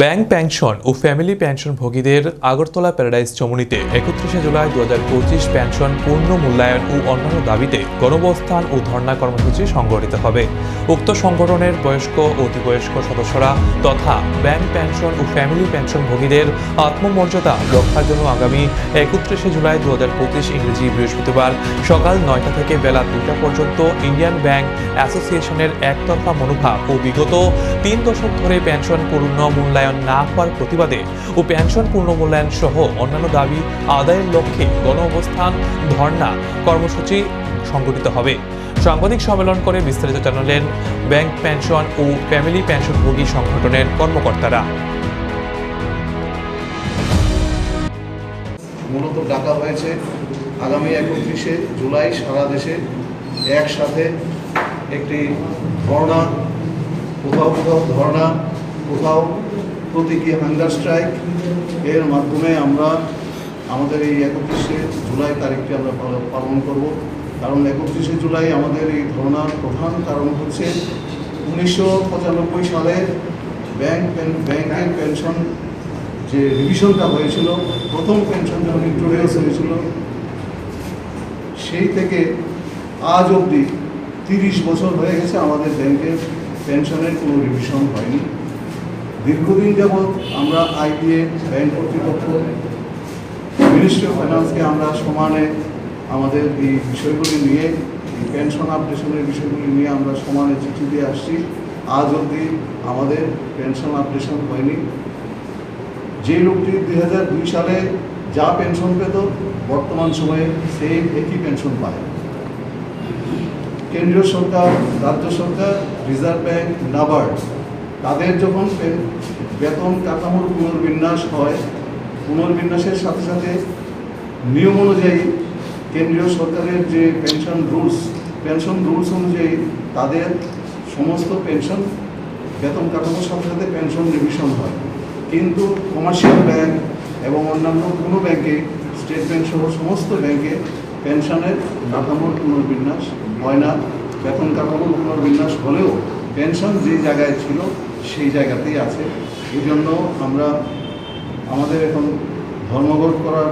Bank pension ও family pension ভোগীদের Agartala paradise চমুনিতে একত্রিশে জুলাই দু হাজার পঁচিশ পেনশন পূর্ণ মূল্যায়ন ও অন্যান্য দাবিতে গণবস্থান ও ধর্ণা কর্মসূচি সংগঠিত হবে। উক্ত সংগঠনের বয়স্ক, অতিবয়স্ক সদস্যরা তথা ব্যাংক পেনশন ও ফ্যামিলি পেনশন ভোগীদের আত্মমর্যাদা রক্ষার জন্য আগামী একত্রিশে জুলাই দু হাজার পঁচিশ ইংরেজি বৃহস্পতিবার সকাল নয়টা থেকে বেলা দুটা পর্যন্ত ইন্ডিয়ান ব্যাংক অ্যাসোসিয়েশনের একতরফা মনোভাব ও বিগত তিন দশক ধরে পেনশন পূর্ণ মূল্যায়ন না হওয়ার প্রতিবাদে ও পেনশন পূর্ণ মূল্যায়ন সহ অন্যান্য দাবি আদায়ের লক্ষ্যে গণ অবস্থান ধর্ণা কর্মসূচি সংগঠিত হবে। সাংবাদিক সম্মেলন করে বিস্তারিত জানালেন ব্যাংক পেনশন ও ফ্যামিলি পেনশনভোগী সংগঠনের কর্মকর্তারা। মূলত ডাকা হয়েছে আগামী একত্রিশে জুলাই সারা দেশে একসাথে একটি ধর্ণা, কোথাও কোথাও ধর্ণা, কোথাও প্রতীকী হাঙ্গার স্ট্রাইক। এর মাধ্যমে আমরা আমাদের এই একত্রিশে জুলাই তারিখটি আমরা পালন করব। কারণ একত্রিশে জুলাই আমাদের এই ধর্ণার প্রধান কারণ হচ্ছে উনিশশো পঁচানব্বই সালে ব্যাংক ব্যাংকের পেনশন যে রিভিশনটা হয়েছিল, প্রথম পেনশন যখন ইন্ট্রোডিউস হয়েছিল, সেই থেকে আজ অবধি তিরিশ বছর হয়ে গেছে আমাদের ব্যাংকের পেনশনের কোনো রিভিশন হয়নি। দীর্ঘদিন যাবৎ আমরা আইবিএ ব্যাংক কর্তৃপক্ষ মিনিস্ট্রি অফ ফাইন্যান্সকে আমরা সমানে আমাদের এই বিষয়গুলি নিয়ে, এই পেনশন আপডেশনের বিষয়গুলি নিয়ে আমরা সমানে চিঠি দিয়ে আসছি। আজ অবধি আমাদের পেনশন আপডেশন হয়নি। যে লোকটি দুই হাজার দুই সালে যা পেনশন পেত, বর্তমান সময়ে সেই একই পেনশন পায়। কেন্দ্রীয় সরকার, রাজ্য সরকার রিজার্ভ ব্যাংক নাবার্ড তাদের যখন বেতন কাঠামোর পুনর্বিন্যাস হয়, পুনর্বিন্যাসের সাথে সাথে নিয়ম অনুযায়ী কেন্দ্রীয় সরকারের যে পেনশন রুলস পেনশন রুলস অনুযায়ী তাদের সমস্ত পেনশন, বেতন কাঠামোর সাথে সাথে পেনশন রিভিশন হয়। কিন্তু কমার্শিয়াল ব্যাংক এবং অন্যান্য কোনো ব্যাংকে, স্টেট ব্যাংক সহ সমস্ত ব্যাংকে পেনশনের কাঠামোর পুনর্বিন্যাস হয় না। বেতন কাঠামোর পুনর্বিন্যাস হলেও পেনশন যে জায়গায় ছিল, সেই জায়গাতেই আছে। এই জন্য আমরা, আমাদের এখন ধর্মঘট করার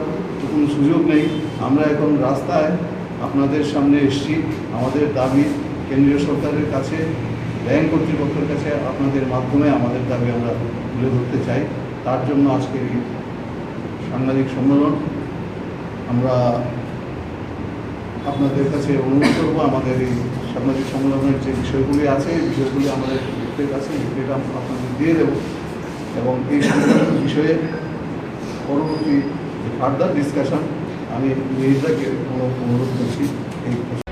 কোনো সুযোগ নেই। আমরা এখন রাস্তায় আপনাদের সামনে এসেছি। আমাদের দাবি কেন্দ্রীয় সরকারের কাছে, ব্যাংক কর্তৃপক্ষের কাছে আপনাদের মাধ্যমে আমাদের দাবি আমরা তুলে ধরতে চাই। তার জন্য আজকের এই সাংবাদিক সম্মেলন আমরা আপনাদের কাছে অনুরোধ করব, আমাদের এই সাংবাদিক সম্মেলনের যে বিষয়গুলি আছে, এই বিষয়গুলি আমাদের লিখতে কাছে লিখতেটা আপনাদের দিয়ে দেব। এবং এই বিষয়ে পরবর্তী ফার্দার ডিসকাশন আমি মির্জাকে অনুরোধ করছি করব